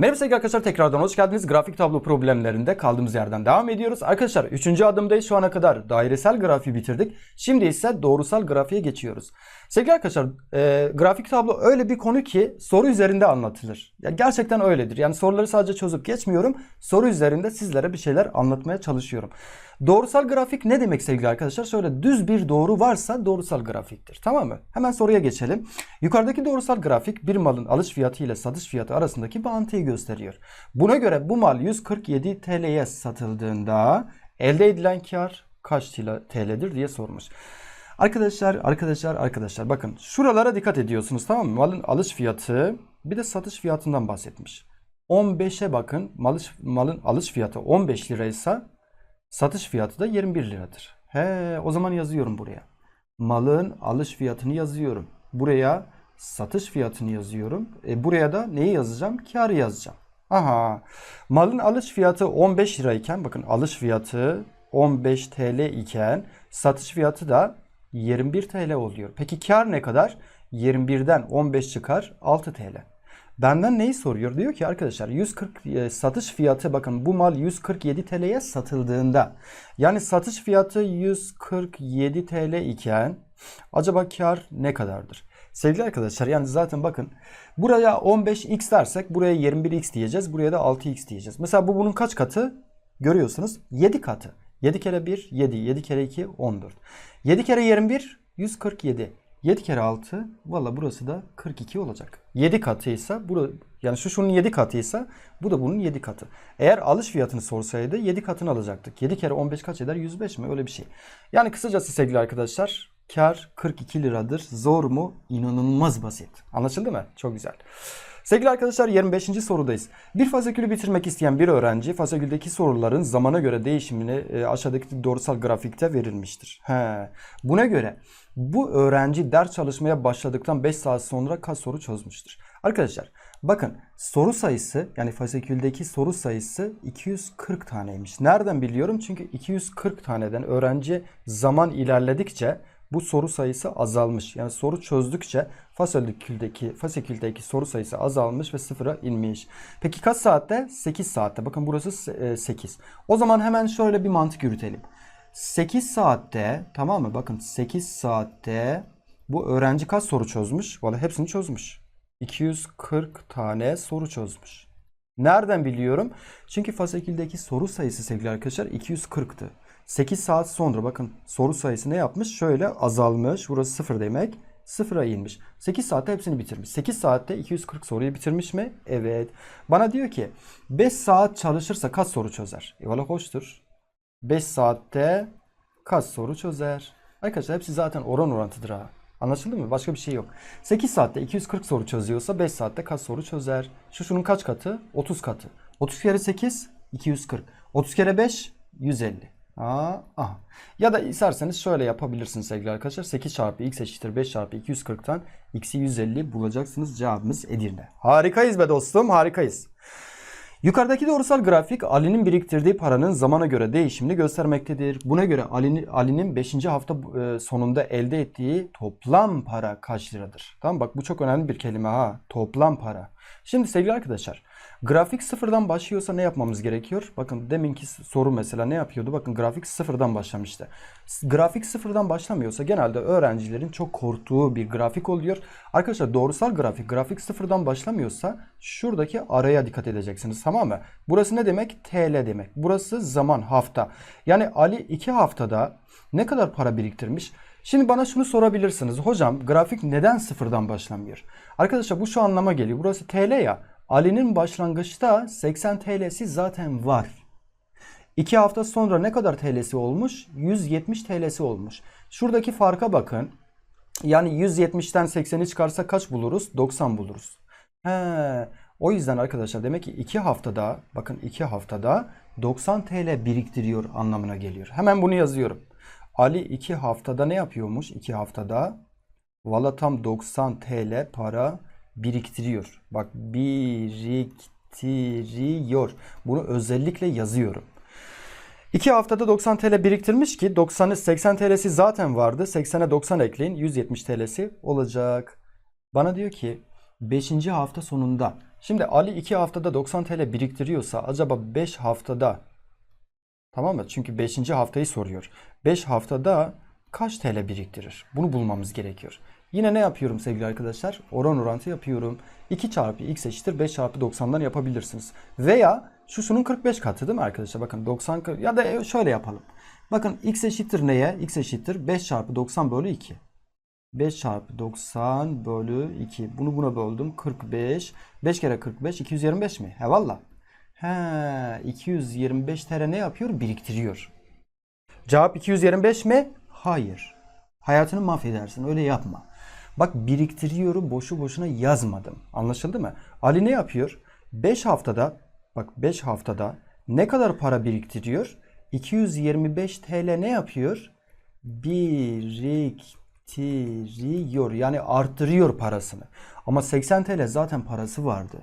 Merhaba sevgili arkadaşlar tekrardan hoş geldiniz. Grafik tablo problemlerinde kaldığımız yerden devam ediyoruz. Arkadaşlar 3. adımdayız şu ana kadar dairesel grafiği bitirdik. Şimdi ise doğrusal grafiğe geçiyoruz. Sevgili arkadaşlar e, grafik tablo öyle bir konu ki soru üzerinde anlatılır. Ya gerçekten öyledir. Yani soruları sadece çözüp geçmiyorum. Soru üzerinde sizlere bir şeyler anlatmaya çalışıyorum. Doğrusal grafik ne demek sevgili arkadaşlar? Şöyle düz bir doğru varsa doğrusal grafiktir. Tamam mı? Hemen soruya geçelim. Yukarıdaki doğrusal grafik bir malın alış fiyatı ile satış fiyatı arasındaki bağıntıyı gösteriyor. Buna göre bu mal 147 TL'ye satıldığında elde edilen kar kaç TL'dir diye sormuş. Arkadaşlar, arkadaşlar, arkadaşlar bakın şuralara dikkat ediyorsunuz tamam mı? Malın alış fiyatı bir de satış fiyatından bahsetmiş. 15'e bakın malın, malın alış fiyatı 15 liraysa Satış fiyatı da 21 liradır. He, o zaman yazıyorum buraya. Malın alış fiyatını yazıyorum. Buraya satış fiyatını yazıyorum. E, buraya da neyi yazacağım? Karı yazacağım. Aha. Malın alış fiyatı 15 lirayken bakın alış fiyatı 15 TL iken satış fiyatı da 21 TL oluyor. Peki kar ne kadar? 21'den 15 çıkar 6 TL. Benden neyi soruyor? Diyor ki arkadaşlar 140 e, satış fiyatı bakın bu mal 147 TL'ye satıldığında yani satış fiyatı 147 TL iken acaba kar ne kadardır? Sevgili arkadaşlar yani zaten bakın buraya 15x dersek buraya 21x diyeceğiz. Buraya da 6x diyeceğiz. Mesela bu bunun kaç katı? Görüyorsunuz 7 katı. 7 kere 1 7, 7 kere 2 14. 7 kere 21 147. 7 kere 6 valla burası da 42 olacak. 7 katıysa bu yani şu şunun 7 katıysa bu da bunun 7 katı. Eğer alış fiyatını sorsaydı 7 katını alacaktık. 7 kere 15 kaç eder? 105 mi? Öyle bir şey. Yani kısacası sevgili arkadaşlar kar 42 liradır. Zor mu? İnanılmaz basit. Anlaşıldı mı? Çok güzel. Sevgili arkadaşlar 25. sorudayız. Bir fasikülü bitirmek isteyen bir öğrenci fasiküldeki soruların zamana göre değişimini e, aşağıdaki doğrusal grafikte verilmiştir. He. Buna göre bu öğrenci ders çalışmaya başladıktan 5 saat sonra kaç soru çözmüştür? Arkadaşlar bakın soru sayısı yani fasiküldeki soru sayısı 240 taneymiş. Nereden biliyorum? Çünkü 240 taneden öğrenci zaman ilerledikçe bu soru sayısı azalmış. Yani soru çözdükçe fasiküldeki, fasiküldeki soru sayısı azalmış ve sıfıra inmiş. Peki kaç saatte? 8 saatte. Bakın burası 8. O zaman hemen şöyle bir mantık yürütelim. 8 saatte tamam mı? Bakın 8 saatte bu öğrenci kaç soru çözmüş? Valla hepsini çözmüş. 240 tane soru çözmüş. Nereden biliyorum? Çünkü fasiküldeki soru sayısı sevgili arkadaşlar 240'tı. 8 saat sonra bakın soru sayısı ne yapmış? Şöyle azalmış. Burası 0 demek. Sıfıra inmiş. 8 saatte hepsini bitirmiş. 8 saatte 240 soruyu bitirmiş mi? Evet. Bana diyor ki 5 saat çalışırsa kaç soru çözer? E valla hoştur. 5 saatte kaç soru çözer? Arkadaşlar hepsi zaten oran orantıdır ha. Anlaşıldı mı? Başka bir şey yok. 8 saatte 240 soru çözüyorsa 5 saatte kaç soru çözer? Şu şunun kaç katı? 30 katı. 30 kere 8 240. 30 kere 5 150. Aa, aha. Ya da isterseniz şöyle yapabilirsiniz sevgili arkadaşlar. 8 çarpı x eşittir 5 çarpı 240'tan x'i 150 bulacaksınız. Cevabımız Edirne. Harikayız be dostum harikayız. Yukarıdaki doğrusal grafik Ali'nin biriktirdiği paranın zamana göre değişimini göstermektedir. Buna göre Ali'nin Ali'nin 5. hafta e, sonunda elde ettiği toplam para kaç liradır? Tamam bak bu çok önemli bir kelime ha. Toplam para. Şimdi sevgili arkadaşlar grafik sıfırdan başlıyorsa ne yapmamız gerekiyor? Bakın deminki soru mesela ne yapıyordu? Bakın grafik sıfırdan başlamıştı. Grafik sıfırdan başlamıyorsa genelde öğrencilerin çok korktuğu bir grafik oluyor. Arkadaşlar doğrusal grafik grafik sıfırdan başlamıyorsa şuradaki araya dikkat edeceksiniz tamam mı? Burası ne demek? TL demek. Burası zaman hafta. Yani Ali 2 haftada ne kadar para biriktirmiş? Şimdi bana şunu sorabilirsiniz. Hocam grafik neden sıfırdan başlamıyor? Arkadaşlar bu şu anlama geliyor. Burası TL ya. Ali'nin başlangıçta 80 TL'si zaten var. 2 hafta sonra ne kadar TL'si olmuş? 170 TL'si olmuş. Şuradaki farka bakın. Yani 170'ten 80'i çıkarsa kaç buluruz? 90 buluruz. He, o yüzden arkadaşlar demek ki 2 haftada bakın 2 haftada 90 TL biriktiriyor anlamına geliyor. Hemen bunu yazıyorum. Ali 2 haftada ne yapıyormuş? 2 haftada valla tam 90 TL para biriktiriyor. Bak biriktiriyor. Bunu özellikle yazıyorum. 2 haftada 90 TL biriktirmiş ki 90'ı 80 TL'si zaten vardı. 80'e 90 ekleyin 170 TL'si olacak. Bana diyor ki 5. hafta sonunda Şimdi Ali 2 haftada 90 TL biriktiriyorsa acaba 5 haftada tamam mı? Çünkü 5. haftayı soruyor. 5 haftada kaç TL biriktirir? Bunu bulmamız gerekiyor. Yine ne yapıyorum sevgili arkadaşlar? Oran orantı yapıyorum. 2 çarpı x eşittir 5 çarpı 90'dan yapabilirsiniz. Veya şu şunun 45 katı değil mi arkadaşlar? Bakın 90 kı- ya da şöyle yapalım. Bakın x eşittir neye? x eşittir 5 çarpı 90 bölü 2. 5 çarpı 90 bölü 2. Bunu buna böldüm. 45. 5 kere 45 225 mi? He valla. He 225 TL ne yapıyor? Biriktiriyor. Cevap 225 mi? Hayır. Hayatını mahvedersin. Öyle yapma. Bak biriktiriyorum boşu boşuna yazmadım. Anlaşıldı mı? Ali ne yapıyor? 5 haftada bak 5 haftada ne kadar para biriktiriyor? 225 TL ne yapıyor? Biriktiriyor. Yani arttırıyor parasını. Ama 80 TL zaten parası vardı.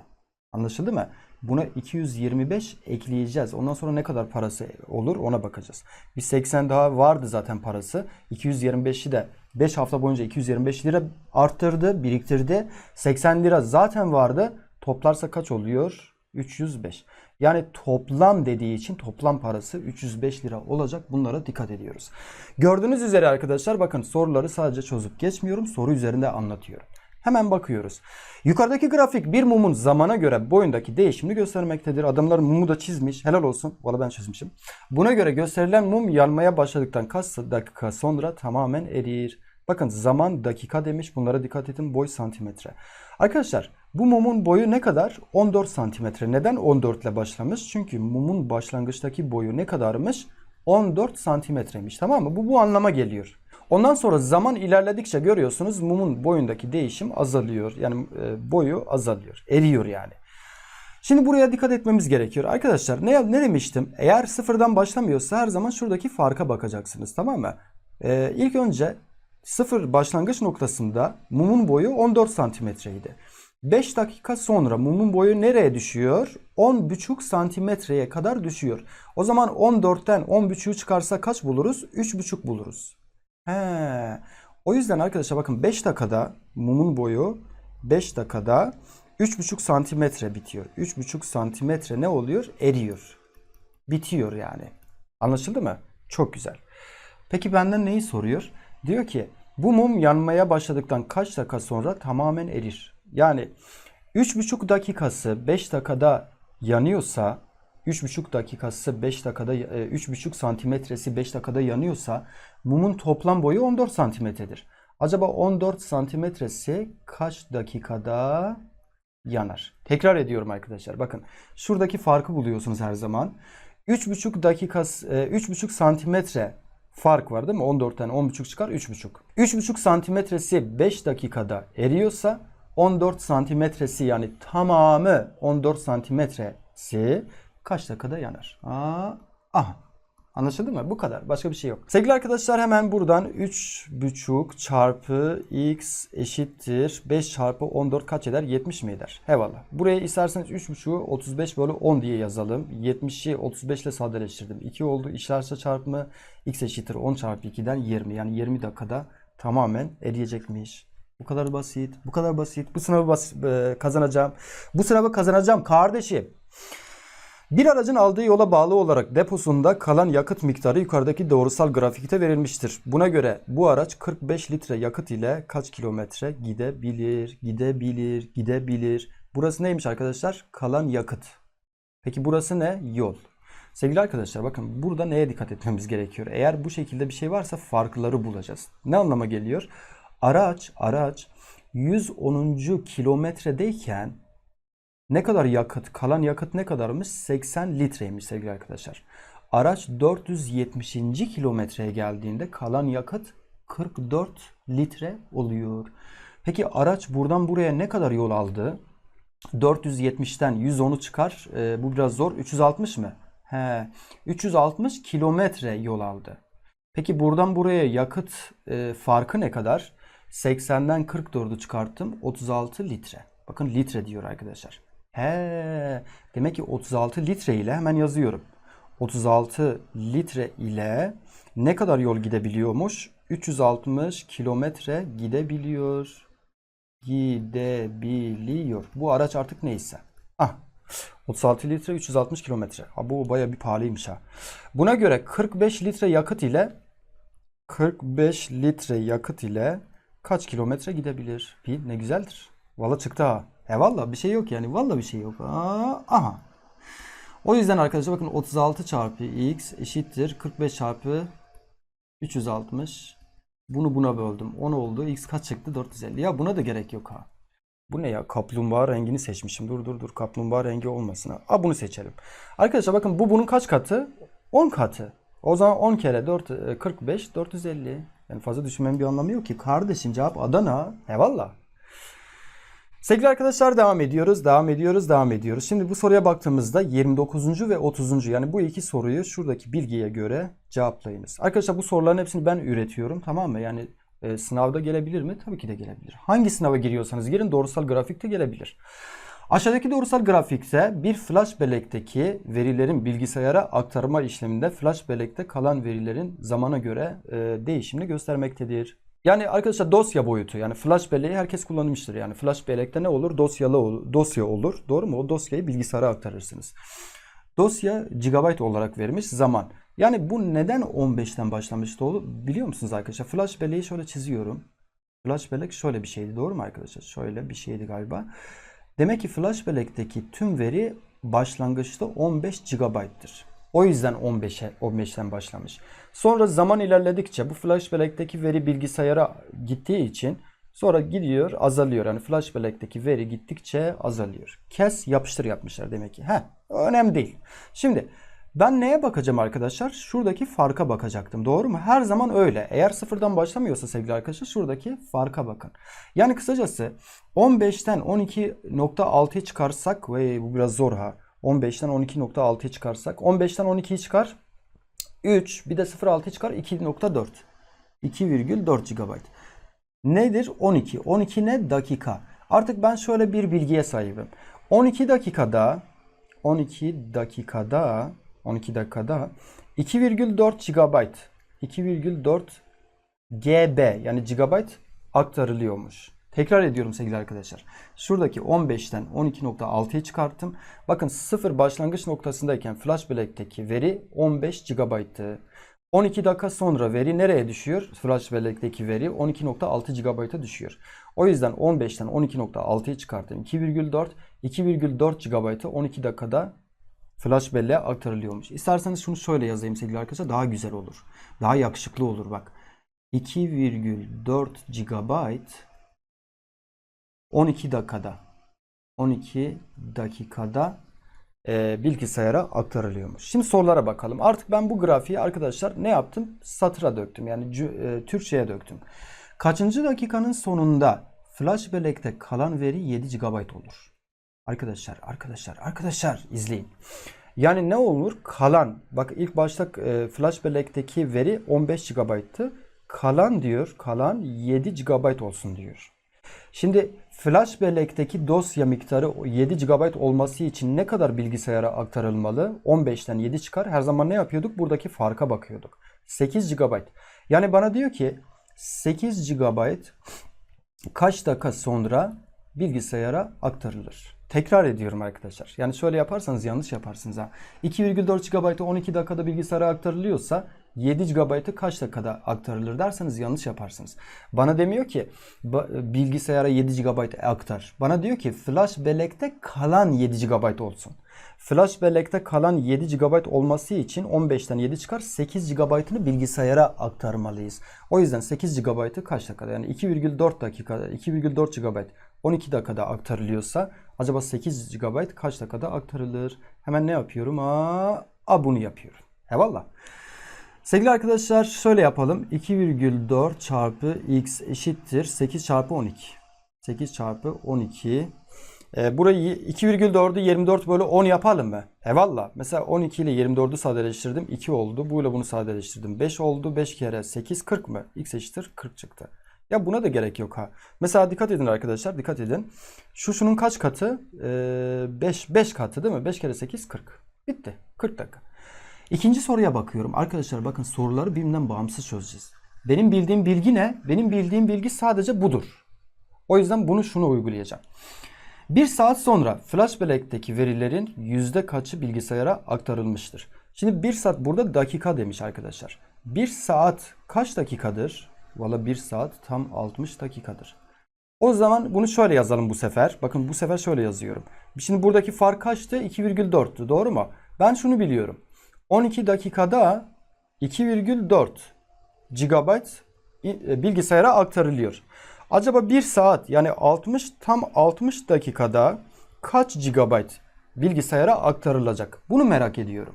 Anlaşıldı mı? Buna 225 ekleyeceğiz. Ondan sonra ne kadar parası olur ona bakacağız. Bir 80 daha vardı zaten parası. 225'i de 5 hafta boyunca 225 lira arttırdı, biriktirdi. 80 lira zaten vardı. Toplarsa kaç oluyor? 305. Yani toplam dediği için toplam parası 305 lira olacak. Bunlara dikkat ediyoruz. Gördüğünüz üzere arkadaşlar bakın soruları sadece çözüp geçmiyorum. Soru üzerinde anlatıyorum. Hemen bakıyoruz. Yukarıdaki grafik bir mumun zamana göre boyundaki değişimini göstermektedir. Adamlar mumu da çizmiş. Helal olsun. Valla ben çizmişim. Buna göre gösterilen mum yanmaya başladıktan kaç dakika sonra tamamen erir. Bakın zaman dakika demiş. Bunlara dikkat edin. Boy santimetre. Arkadaşlar bu mumun boyu ne kadar? 14 santimetre. Neden 14 ile başlamış? Çünkü mumun başlangıçtaki boyu ne kadarmış? 14 santimetremiş. Tamam mı? Bu bu anlama geliyor. Ondan sonra zaman ilerledikçe görüyorsunuz mumun boyundaki değişim azalıyor. Yani e, boyu azalıyor. Eriyor yani. Şimdi buraya dikkat etmemiz gerekiyor. Arkadaşlar ne, ne demiştim? Eğer sıfırdan başlamıyorsa her zaman şuradaki farka bakacaksınız. Tamam mı? Ee, ilk önce sıfır başlangıç noktasında mumun boyu 14 santimetreydi. 5 dakika sonra mumun boyu nereye düşüyor? 10,5 santimetreye kadar düşüyor. O zaman 14'ten 10,5'u çıkarsa kaç buluruz? 3,5 buluruz. He. O yüzden arkadaşlar bakın 5 dakikada mumun boyu 5 dakikada 3,5 santimetre bitiyor. 3,5 santimetre ne oluyor? Eriyor. Bitiyor yani. Anlaşıldı mı? Çok güzel. Peki benden neyi soruyor? Diyor ki bu mum yanmaya başladıktan kaç dakika sonra tamamen erir. Yani 3,5 dakikası 5 dakikada yanıyorsa 3,5 dakikası 5 dakikada e, 3,5 santimetresi 5 dakikada yanıyorsa mumun toplam boyu 14 santimetredir. Acaba 14 santimetresi kaç dakikada yanar? Tekrar ediyorum arkadaşlar. Bakın şuradaki farkı buluyorsunuz her zaman. 3,5 dakikası e, 3,5 santimetre fark var değil mi? 14'ten 10,5 çıkar 3,5. 3,5 santimetresi 5 dakikada eriyorsa 14 santimetresi yani tamamı 14 santimetresi kaç dakikada yanar? Aa, aha. Anlaşıldı mı? Bu kadar. Başka bir şey yok. Sevgili arkadaşlar hemen buradan 3,5 çarpı x eşittir 5 çarpı 14 kaç eder? 70 mi eder? Eyvallah. Buraya isterseniz 3,5'u 35 bölü 10 diye yazalım. 70'i 35 ile sadeleştirdim. 2 oldu. İşlerse çarpımı x eşittir 10 çarpı 2'den 20. Yani 20 dakikada tamamen eriyecekmiş. Bu kadar basit. Bu kadar basit. Bu sınavı bas e, kazanacağım. Bu sınavı kazanacağım kardeşim. Bir aracın aldığı yola bağlı olarak deposunda kalan yakıt miktarı yukarıdaki doğrusal grafikte verilmiştir. Buna göre bu araç 45 litre yakıt ile kaç kilometre gidebilir, gidebilir, gidebilir. Burası neymiş arkadaşlar? Kalan yakıt. Peki burası ne? Yol. Sevgili arkadaşlar bakın burada neye dikkat etmemiz gerekiyor? Eğer bu şekilde bir şey varsa farkları bulacağız. Ne anlama geliyor? Araç, araç 110. kilometredeyken ne kadar yakıt, kalan yakıt ne kadarmış? 80 litreymiş sevgili arkadaşlar. Araç 470. kilometreye geldiğinde kalan yakıt 44 litre oluyor. Peki araç buradan buraya ne kadar yol aldı? 470'ten 110'u çıkar. Ee, bu biraz zor. 360 mı? He. 360 kilometre yol aldı. Peki buradan buraya yakıt e, farkı ne kadar? 80'den 44'ü çıkarttım. 36 litre. Bakın litre diyor arkadaşlar. He, demek ki 36 litre ile hemen yazıyorum. 36 litre ile ne kadar yol gidebiliyormuş? 360 kilometre gidebiliyor. Gidebiliyor. Bu araç artık neyse. Ah 36 litre 360 kilometre. Ha, bu baya bir pahalıymış ha. Buna göre 45 litre yakıt ile 45 litre yakıt ile kaç kilometre gidebilir? Bir ne güzeldir. Valla çıktı ha. E valla bir şey yok yani. Valla bir şey yok. Aa, aha. O yüzden arkadaşlar bakın 36 çarpı x eşittir 45 çarpı 360. Bunu buna böldüm. 10 oldu. X kaç çıktı? 450. Ya buna da gerek yok ha. Bu ne ya? Kaplumbağa rengini seçmişim. Dur dur dur. Kaplumbağa rengi olmasın. ha. Aa bunu seçelim. Arkadaşlar bakın bu bunun kaç katı? 10 katı. O zaman 10 kere 4 e, 45 450. Yani fazla düşünmenin bir anlamı yok ki. Kardeşim cevap Adana. Eyvallah. Sevgili arkadaşlar devam ediyoruz, devam ediyoruz, devam ediyoruz. Şimdi bu soruya baktığımızda 29. ve 30. yani bu iki soruyu şuradaki bilgiye göre cevaplayınız. Arkadaşlar bu soruların hepsini ben üretiyorum tamam mı? Yani e, sınavda gelebilir mi? Tabii ki de gelebilir. Hangi sınava giriyorsanız girin doğrusal grafikte gelebilir. Aşağıdaki doğrusal grafikte bir flash bellekteki verilerin bilgisayara aktarma işleminde flash bellekte kalan verilerin zamana göre e, değişimini göstermektedir. Yani arkadaşlar dosya boyutu yani flash belleği herkes kullanmıştır. Yani flash bellekte ne olur? Dosyalı olur, dosya olur. Doğru mu? O dosyayı bilgisayara aktarırsınız. Dosya GB olarak vermiş zaman. Yani bu neden 15'ten başlamıştı oğlum? Biliyor musunuz arkadaşlar? Flash belleği şöyle çiziyorum. Flash bellek şöyle bir şeydi. Doğru mu arkadaşlar? Şöyle bir şeydi galiba. Demek ki flash bellekteki tüm veri başlangıçta 15 GB'tır. O yüzden 15'e 15'ten başlamış. Sonra zaman ilerledikçe bu flash bellekteki veri bilgisayara gittiği için sonra gidiyor azalıyor. Yani flash bellekteki veri gittikçe azalıyor. Kes yapıştır yapmışlar demek ki. Heh, önemli değil. Şimdi ben neye bakacağım arkadaşlar? Şuradaki farka bakacaktım. Doğru mu? Her zaman öyle. Eğer sıfırdan başlamıyorsa sevgili arkadaşlar şuradaki farka bakın. Yani kısacası 15'ten 12.6'ya çıkarsak ve bu biraz zor ha. 15'ten 12.6'ya çıkarsak 15'ten 12'yi çıkar 3 bir de 0.6'ya çıkar 2.4 2,4 GB. Nedir? 12. 12 ne? Dakika. Artık ben şöyle bir bilgiye sahibim. 12 dakikada 12 dakikada 12 dakikada 2,4 GB 2,4 GB yani GB aktarılıyormuş. Tekrar ediyorum sevgili arkadaşlar. Şuradaki 15'ten 12.6'ya çıkarttım. Bakın sıfır başlangıç noktasındayken flash bellekteki veri 15 GB'tı. 12 dakika sonra veri nereye düşüyor? Flash bellekteki veri 12.6 GB'a düşüyor. O yüzden 15'ten 12.6'ya çıkarttım. 2,4 2,4 GB'ı 12 dakikada flash belleğe aktarılıyormuş. İsterseniz şunu şöyle yazayım sevgili arkadaşlar. Daha güzel olur. Daha yakışıklı olur bak. 2,4 GB 12 dakikada 12 dakikada e, bilgisayara aktarılıyormuş. Şimdi sorulara bakalım. Artık ben bu grafiği arkadaşlar ne yaptım? Satıra döktüm. Yani e, Türkçe'ye döktüm. Kaçıncı dakikanın sonunda flash bellekte kalan veri 7 GB olur? Arkadaşlar, arkadaşlar, arkadaşlar izleyin. Yani ne olur? Kalan. Bak ilk başta e, flash bellekteki veri 15 GB'tı. Kalan diyor. Kalan 7 GB olsun diyor. Şimdi flash bellekteki dosya miktarı 7 GB olması için ne kadar bilgisayara aktarılmalı? 15'ten 7 çıkar. Her zaman ne yapıyorduk? Buradaki farka bakıyorduk. 8 GB. Yani bana diyor ki 8 GB kaç dakika sonra bilgisayara aktarılır? Tekrar ediyorum arkadaşlar. Yani şöyle yaparsanız yanlış yaparsınız ha. 2,4 GB'ı 12 dakikada bilgisayara aktarılıyorsa 7 GB'ı kaç dakikada aktarılır derseniz yanlış yaparsınız. Bana demiyor ki bilgisayara 7 GB aktar. Bana diyor ki flash bellekte kalan 7 GB olsun. Flash bellekte kalan 7 GB olması için 15'ten 7 çıkar 8 GB'ını bilgisayara aktarmalıyız. O yüzden 8 GB'ı kaç dakikada yani 2,4 dakikada 2,4 GB 12 dakikada aktarılıyorsa acaba 8 GB kaç dakikada aktarılır? Hemen ne yapıyorum? Aa, a bunu yapıyorum. Eyvallah. Sevgili arkadaşlar şöyle yapalım. 2,4 çarpı x eşittir 8 çarpı 12. 8 çarpı 12. E, burayı 2,4'ü 24 bölü 10 yapalım mı? Eyvallah. Mesela 12 ile 24'ü sadeleştirdim. 2 oldu. Bu ile bunu sadeleştirdim. 5 oldu. 5 kere 8 40 mı? x eşittir 40 çıktı. Ya buna da gerek yok ha. Mesela dikkat edin arkadaşlar. Dikkat edin. Şu şunun kaç katı? 5 ee, 5 katı değil mi? 5 kere 8 40. Bitti. 40 dakika. İkinci soruya bakıyorum. Arkadaşlar bakın soruları birbirinden bağımsız çözeceğiz. Benim bildiğim bilgi ne? Benim bildiğim bilgi sadece budur. O yüzden bunu şunu uygulayacağım. Bir saat sonra flash bellekteki verilerin yüzde kaçı bilgisayara aktarılmıştır? Şimdi bir saat burada dakika demiş arkadaşlar. Bir saat kaç dakikadır? Valla bir saat tam 60 dakikadır. O zaman bunu şöyle yazalım bu sefer. Bakın bu sefer şöyle yazıyorum. Şimdi buradaki fark kaçtı? 2,4'tü doğru mu? Ben şunu biliyorum. 12 dakikada 2,4 GB e, bilgisayara aktarılıyor. Acaba 1 saat yani 60 tam 60 dakikada kaç GB bilgisayara aktarılacak? Bunu merak ediyorum.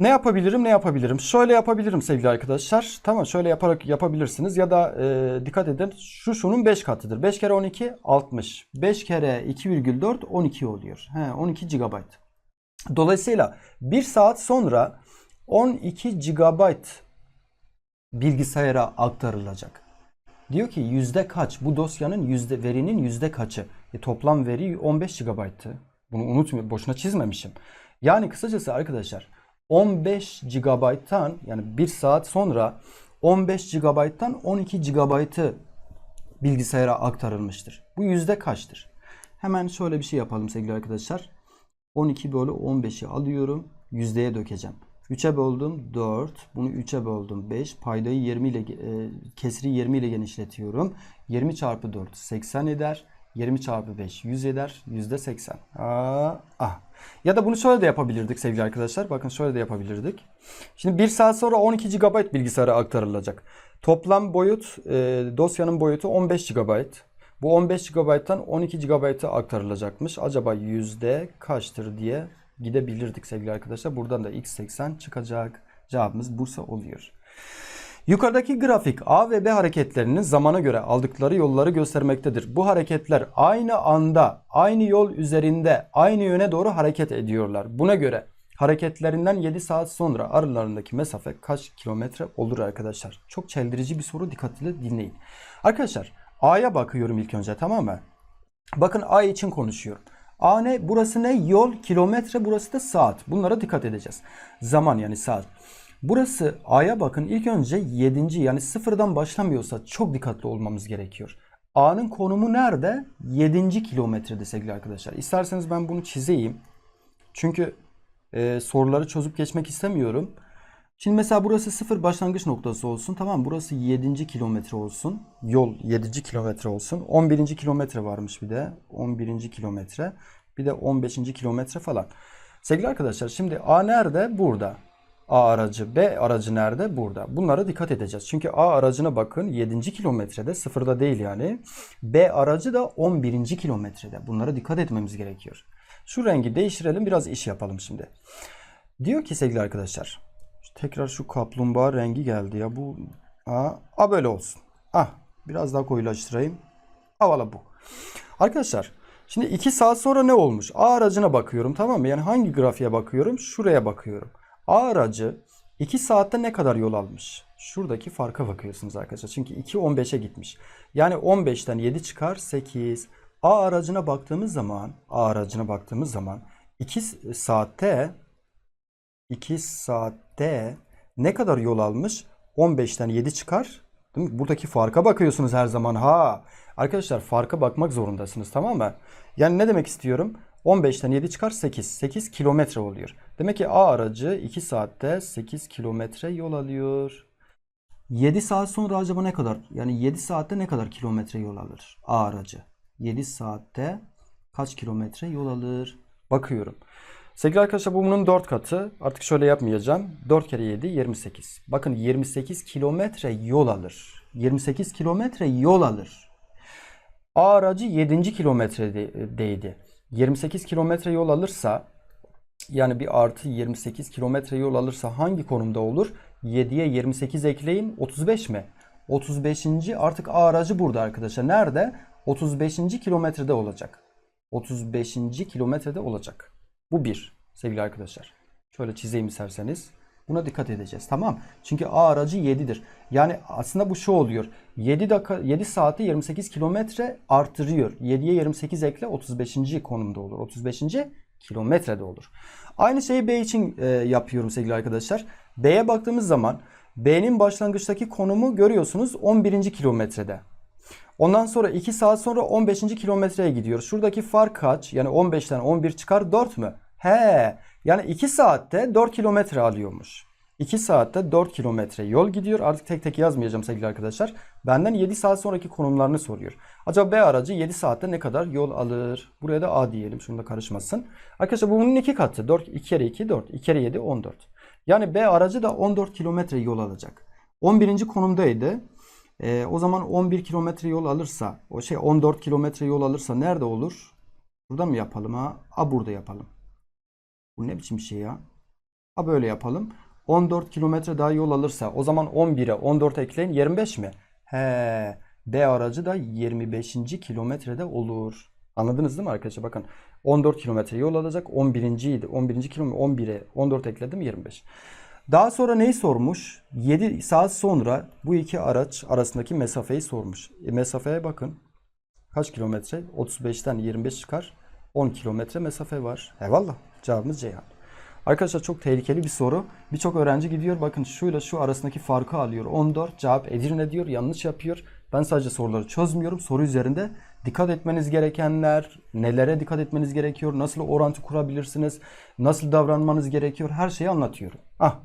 Ne yapabilirim ne yapabilirim? Şöyle yapabilirim sevgili arkadaşlar. Tamam şöyle yaparak yapabilirsiniz. Ya da e, dikkat edin şu şunun 5 katıdır. 5 kere 12 60. 5 kere 2,4 12 oluyor. He, 12 GB. Dolayısıyla 1 saat sonra 12 GB bilgisayara aktarılacak. Diyor ki yüzde kaç? Bu dosyanın yüzde verinin yüzde kaçı? E, toplam veri 15 GB'tı. Bunu unutmuyorum. Boşuna çizmemişim. Yani kısacası arkadaşlar 15 GB'tan yani 1 saat sonra 15 GB'tan 12 GB'ı bilgisayara aktarılmıştır. Bu yüzde kaçtır? Hemen şöyle bir şey yapalım sevgili arkadaşlar. 12 bölü 15'i alıyorum. Yüzdeye dökeceğim. 3'e böldüm 4. Bunu 3'e böldüm 5. Paydayı 20 ile e, kesri 20 ile genişletiyorum. 20 çarpı 4 80 eder. 20 çarpı 5 100 eder. Yüzde 80. Aa, ah. Ya da bunu şöyle de yapabilirdik sevgili arkadaşlar. Bakın şöyle de yapabilirdik. Şimdi 1 saat sonra 12 GB bilgisayara aktarılacak. Toplam boyut e, dosyanın boyutu 15 GB. Bu 15 GB'tan 12 GB'a aktarılacakmış. Acaba yüzde kaçtır diye gidebilirdik sevgili arkadaşlar. Buradan da x80 çıkacak. Cevabımız Bursa oluyor. Yukarıdaki grafik A ve B hareketlerinin zamana göre aldıkları yolları göstermektedir. Bu hareketler aynı anda, aynı yol üzerinde, aynı yöne doğru hareket ediyorlar. Buna göre hareketlerinden 7 saat sonra aralarındaki mesafe kaç kilometre olur arkadaşlar? Çok çeldirici bir soru dikkatli dinleyin. Arkadaşlar A'ya bakıyorum ilk önce tamam mı? Bakın A için konuşuyorum. A ne? Burası ne? Yol, kilometre, burası da saat. Bunlara dikkat edeceğiz. Zaman yani saat. Burası A'ya bakın ilk önce 7. yani sıfırdan başlamıyorsa çok dikkatli olmamız gerekiyor. A'nın konumu nerede? 7. kilometrede sevgili arkadaşlar. İsterseniz ben bunu çizeyim. Çünkü e, soruları çözüp geçmek istemiyorum. Şimdi mesela burası sıfır başlangıç noktası olsun. Tamam burası 7. kilometre olsun. Yol 7. kilometre olsun. 11. kilometre varmış bir de. 11. kilometre. Bir de 15. kilometre falan. Sevgili arkadaşlar şimdi A nerede? Burada. A aracı, B aracı nerede? Burada. Bunlara dikkat edeceğiz. Çünkü A aracına bakın 7. kilometrede, sıfırda değil yani. B aracı da 11. kilometrede. Bunlara dikkat etmemiz gerekiyor. Şu rengi değiştirelim, biraz iş yapalım şimdi. Diyor ki sevgili arkadaşlar, tekrar şu kaplumbağa rengi geldi ya bu. A, A böyle olsun. Ah, biraz daha koyulaştırayım. Havala bu. Arkadaşlar, şimdi 2 saat sonra ne olmuş? A aracına bakıyorum tamam mı? Yani hangi grafiğe bakıyorum? Şuraya bakıyorum. A aracı 2 saatte ne kadar yol almış? Şuradaki farka bakıyorsunuz arkadaşlar. Çünkü 2 15'e gitmiş. Yani 15'ten 7 çıkar 8. A aracına baktığımız zaman, A aracına baktığımız zaman 2 saatte 2 saatte ne kadar yol almış? 15'ten 7 çıkar. Değil mi? Buradaki farka bakıyorsunuz her zaman. Ha. Arkadaşlar farka bakmak zorundasınız tamam mı? Yani ne demek istiyorum? 15'ten 7 çıkar 8. 8 kilometre oluyor. Demek ki A aracı 2 saatte 8 kilometre yol alıyor. 7 saat sonra acaba ne kadar? Yani 7 saatte ne kadar kilometre yol alır A aracı? 7 saatte kaç kilometre yol alır? Bakıyorum. Sevgili arkadaşlar bu bunun 4 katı. Artık şöyle yapmayacağım. 4 kere 7 28. Bakın 28 kilometre yol alır. 28 kilometre yol alır. A aracı 7. kilometredeydi. 28 kilometre yol alırsa yani bir artı 28 kilometre yol alırsa hangi konumda olur? 7'ye 28 ekleyin 35 mi? 35. artık A aracı burada arkadaşlar. Nerede? 35. kilometrede olacak. 35. kilometrede olacak. Bu bir sevgili arkadaşlar. Şöyle çizeyim isterseniz. Buna dikkat edeceğiz. Tamam. Çünkü A aracı 7'dir. Yani aslında bu şu oluyor. 7 dakika 7 saati 28 kilometre artırıyor. 7'ye 28 ekle 35. konumda olur. 35. kilometrede olur. Aynı şeyi B için e, yapıyorum sevgili arkadaşlar. B'ye baktığımız zaman B'nin başlangıçtaki konumu görüyorsunuz 11. kilometrede. Ondan sonra 2 saat sonra 15. kilometreye gidiyor. Şuradaki fark kaç? Yani 15'ten 11 çıkar 4 mü? He. Yani 2 saatte 4 kilometre alıyormuş. 2 saatte 4 kilometre yol gidiyor. Artık tek tek yazmayacağım sevgili arkadaşlar. Benden 7 saat sonraki konumlarını soruyor. Acaba B aracı 7 saatte ne kadar yol alır? Buraya da A diyelim. Şunu da karışmasın. Arkadaşlar bu bunun iki katı. 4, 2 kere 2 4. 2 kere 7 14. Yani B aracı da 14 kilometre yol alacak. 11. konumdaydı. Ee, o zaman 11 kilometre yol alırsa, o şey 14 kilometre yol alırsa nerede olur? Burada mı yapalım ha? A burada yapalım. Bu ne biçim bir şey ya? A böyle yapalım. 14 kilometre daha yol alırsa o zaman 11'e 14 ekleyin 25 mi? He. B aracı da 25. kilometrede olur. Anladınız değil mi arkadaşlar? Bakın 14 kilometre yol alacak. 11. idi. 11. kilometre 11'e 14 ekledim 25. Daha sonra neyi sormuş? 7 saat sonra bu iki araç arasındaki mesafeyi sormuş. E, mesafeye bakın. Kaç kilometre? 35'ten 25 çıkar. 10 kilometre mesafe var. Eyvallah. Cevabımız Ceyhan. Arkadaşlar çok tehlikeli bir soru. Birçok öğrenci gidiyor bakın şuyla şu arasındaki farkı alıyor. 14 cevap Edirne diyor yanlış yapıyor. Ben sadece soruları çözmüyorum. Soru üzerinde dikkat etmeniz gerekenler, nelere dikkat etmeniz gerekiyor, nasıl orantı kurabilirsiniz, nasıl davranmanız gerekiyor her şeyi anlatıyorum. Ah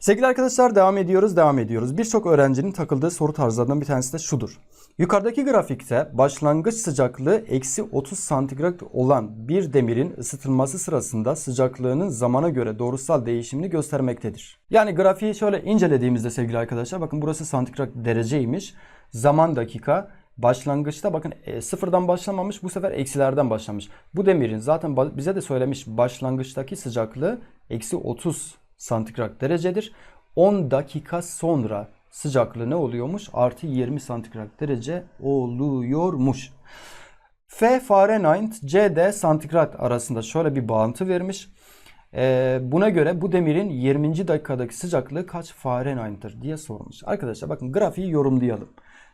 Sevgili arkadaşlar devam ediyoruz, devam ediyoruz. Birçok öğrencinin takıldığı soru tarzlarından bir tanesi de şudur. Yukarıdaki grafikte başlangıç sıcaklığı eksi 30 santigrat olan bir demirin ısıtılması sırasında sıcaklığının zamana göre doğrusal değişimini göstermektedir. Yani grafiği şöyle incelediğimizde sevgili arkadaşlar bakın burası santigrat dereceymiş. Zaman dakika başlangıçta bakın e, sıfırdan başlamamış bu sefer eksilerden başlamış. Bu demirin zaten bize de söylemiş başlangıçtaki sıcaklığı eksi 30 santigrat derecedir. 10 dakika sonra sıcaklığı ne oluyormuş? Artı 20 santigrat derece oluyormuş. F Fahrenheit, C de santigrat arasında şöyle bir bağıntı vermiş. Ee, buna göre bu demirin 20. dakikadaki sıcaklığı kaç Fahrenheit'tir diye sormuş. Arkadaşlar bakın grafiği yorumlayalım.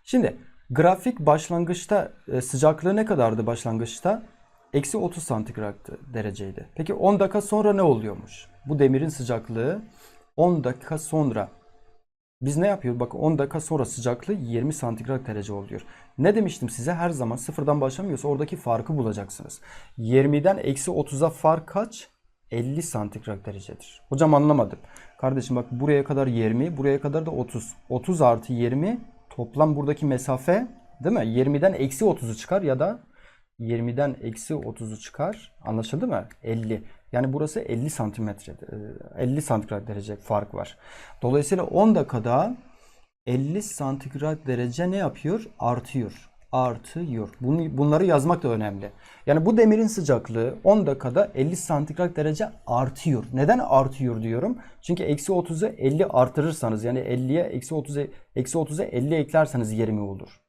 Şimdi grafik başlangıçta e, sıcaklığı ne kadardı başlangıçta? Eksi 30 santigrat dereceydi. Peki 10 dakika sonra ne oluyormuş? Bu demirin sıcaklığı 10 dakika sonra biz ne yapıyoruz? Bakın 10 dakika sonra sıcaklığı 20 santigrat derece oluyor. Ne demiştim size? Her zaman sıfırdan başlamıyorsa oradaki farkı bulacaksınız. 20'den eksi 30'a fark kaç? 50 santigrat derecedir. Hocam anlamadım. Kardeşim bak buraya kadar 20, buraya kadar da 30. 30 artı 20 toplam buradaki mesafe değil mi? 20'den eksi 30'u çıkar ya da 20'den eksi 30'u çıkar. Anlaşıldı mı? 50. Yani burası 50 santimetre, e, 50 santigrat derece fark var. Dolayısıyla 10 dakikada 50 santigrat derece ne yapıyor? Artıyor. Artıyor. Bunları yazmak da önemli. Yani bu demirin sıcaklığı 10 dakikada 50 santigrat derece artıyor. Neden artıyor diyorum? Çünkü eksi 30'u 50 artırırsanız yani 50'ye eksi 30'a eksi 30'a 50 eklerseniz 20 olur.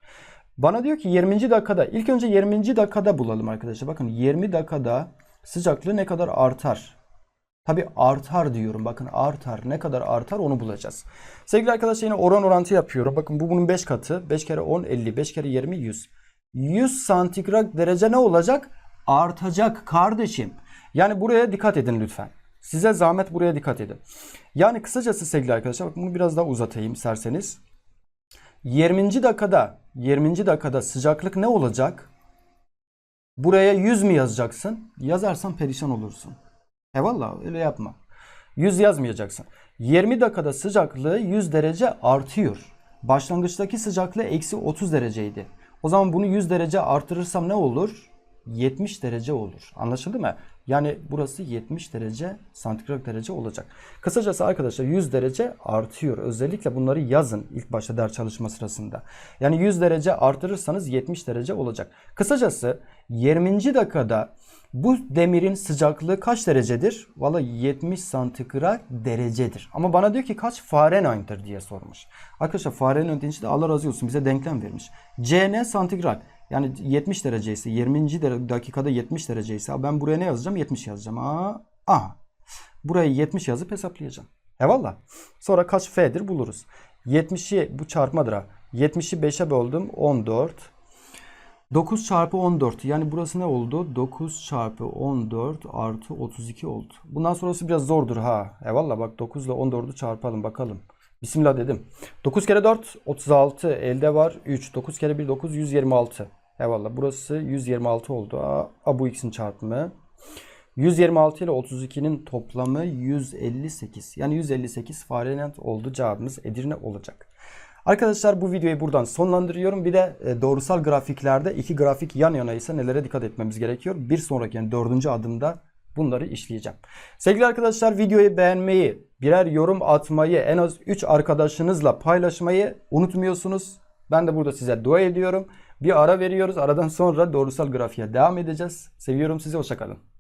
Bana diyor ki 20. dakikada ilk önce 20. dakikada bulalım arkadaşlar. Bakın 20 dakikada sıcaklığı ne kadar artar? Tabi artar diyorum. Bakın artar. Ne kadar artar onu bulacağız. Sevgili arkadaşlar yine oran orantı yapıyorum. Bakın bu bunun 5 katı. 5 kere 10 50. 5 kere 20 100. 100 santigrat derece ne olacak? Artacak kardeşim. Yani buraya dikkat edin lütfen. Size zahmet buraya dikkat edin. Yani kısacası sevgili arkadaşlar bakın bunu biraz daha uzatayım isterseniz. 20. dakikada 20. dakikada sıcaklık ne olacak? Buraya 100 mü yazacaksın? Yazarsan perişan olursun. Eyvallah öyle yapma. 100 yazmayacaksın. 20 dakikada sıcaklığı 100 derece artıyor. Başlangıçtaki sıcaklığı eksi 30 dereceydi. O zaman bunu 100 derece artırırsam ne olur? 70 derece olur. Anlaşıldı mı? Yani burası 70 derece santigrat derece olacak. Kısacası arkadaşlar 100 derece artıyor. Özellikle bunları yazın ilk başta ders çalışma sırasında. Yani 100 derece artırırsanız 70 derece olacak. Kısacası 20. dakikada bu demirin sıcaklığı kaç derecedir? Valla 70 santigrat derecedir. Ama bana diyor ki kaç Fahrenheit'tir diye sormuş. Arkadaşlar Fahrenheit içinde Allah razı olsun bize denklem vermiş. C ne santigrat? Yani 70 derece ise 20. dakikada 70 derece ise ben buraya ne yazacağım? 70 yazacağım. Aa, aha. Buraya 70 yazıp hesaplayacağım. Eyvallah. Sonra kaç F'dir buluruz. 70'i bu çarpmadır ha. 70'i 5'e böldüm 14. 9 çarpı 14 yani burası ne oldu? 9 çarpı 14 artı 32 oldu. Bundan sonrası biraz zordur ha. Eyvallah bak 9 ile 14'ü çarpalım bakalım. Bismillah dedim. 9 kere 4 36 elde var. 3 9 kere 1 9 126. Eyvallah burası 126 oldu. A, bu x'in çarpımı. 126 ile 32'nin toplamı 158. Yani 158 Fahrenheit oldu cevabımız Edirne olacak. Arkadaşlar bu videoyu buradan sonlandırıyorum. Bir de e, doğrusal grafiklerde iki grafik yan yana ise nelere dikkat etmemiz gerekiyor. Bir sonraki yani dördüncü adımda bunları işleyeceğim. Sevgili arkadaşlar videoyu beğenmeyi, birer yorum atmayı, en az 3 arkadaşınızla paylaşmayı unutmuyorsunuz. Ben de burada size dua ediyorum. Bir ara veriyoruz. Aradan sonra doğrusal grafiğe devam edeceğiz. Seviyorum sizi. Hoşçakalın.